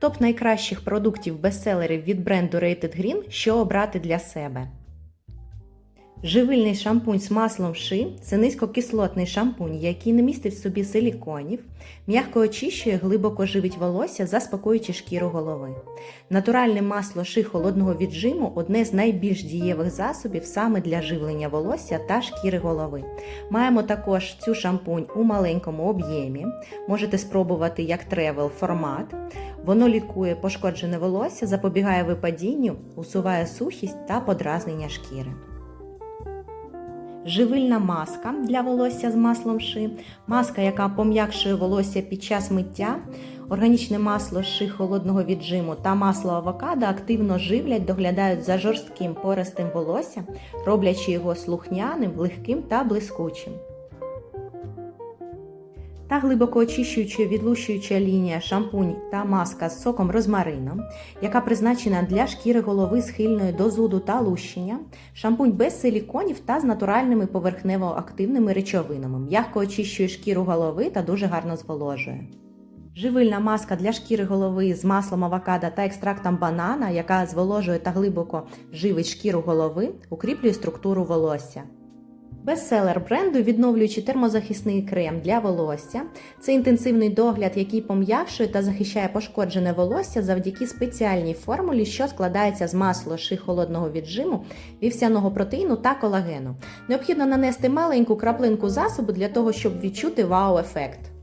Топ найкращих продуктів бестселерів від бренду Rated Green, що обрати для себе. Живильний шампунь з маслом ши це низькокислотний шампунь, який не містить в собі силіконів, м'яко очищує, глибоко живить волосся, заспокоюючи шкіру голови. Натуральне масло ши холодного віджиму одне з найбільш дієвих засобів саме для живлення волосся та шкіри голови. Маємо також цю шампунь у маленькому об'ємі. Можете спробувати як тревел формат. Воно лікує пошкоджене волосся, запобігає випадінню, усуває сухість та подразнення шкіри. Живильна маска для волосся з маслом ши, маска, яка пом'якшує волосся під час миття, органічне масло ши холодного віджиму та масло авокадо активно живлять, доглядають за жорстким пористим волоссям, роблячи його слухняним, легким та блискучим. Та глибоко очищуюча відлущуюча лінія шампунь та маска з соком розмарину, яка призначена для шкіри голови схильної до зуду та лущення, шампунь без силіконів та з натуральними поверхнево-активними речовинами, м'яко очищує шкіру голови та дуже гарно зволожує. Живильна маска для шкіри голови з маслом авокадо та екстрактом банана, яка зволожує та глибоко живить шкіру голови, укріплює структуру волосся. Бестселер бренду відновлюючий термозахисний крем для волосся. Це інтенсивний догляд, який пом'якшує та захищає пошкоджене волосся завдяки спеціальній формулі, що складається з масла ши холодного віджиму, вівсяного протеїну та колагену. Необхідно нанести маленьку краплинку засобу для того, щоб відчути вау-ефект.